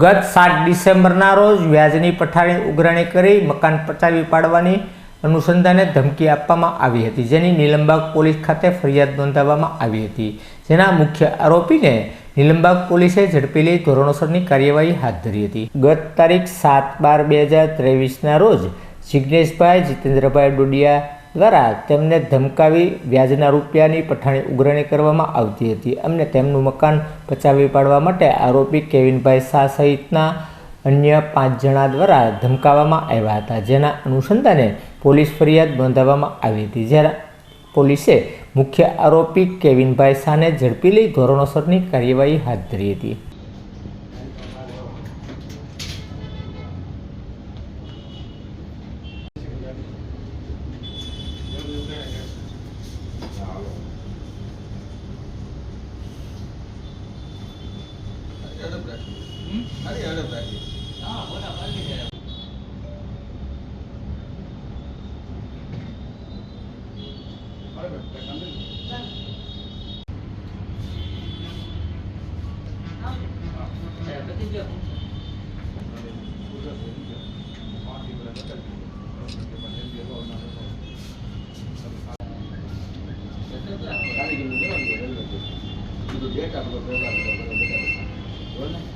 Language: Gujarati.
ગત સાત ડિસેમ્બરના રોજ વ્યાજની પઠાણી ઉઘરાણી કરી મકાન પચાવી પાડવાની અનુસંધાને ધમકી આપવામાં આવી હતી, જેની નિલંબાગ પોલીસ ખાતે ફરિયાદ નોંધાવવામાં આવી હતી. જેના મુખ્ય આરોપીને નિલંબાગ પોલીસે ઝડપી લઈ ધોરણોસરની કાર્યવાહી હાથ ધરી હતી. ગત તારીખ સાત બાર બે હજાર ત્રેવીસના રોજ જિજ્ઞેશભાઈ જીતેન્દ્રભાઈ ડોડિયા દ્વારા તેમને ધમકાવી વ્યાજના રૂપિયાની પઠાણી ઉઘરણી કરવામાં આવતી હતી. અમને તેમનું મકાન પચાવી પાડવા માટે આરોપી કેવિનભાઈ શાહ સહિતના અન્ય પાંચ જણા દ્વારા ધમકાવવામાં આવ્યા હતા, જેના અનુસંધાને પોલીસ ફરિયાદ નોંધાવવામાં આવી હતી. જ્યારે પોલીસે મુખ્ય આરોપી કેવિનભાઈ શાહને ઝડપી લઈ ધોરણોસરની કાર્યવાહી હાથ ધરી હતી. રાખી ખાલી અડબ રાખી ગયું બરાબર બધું ડેટા બધો પેલા બધો बोल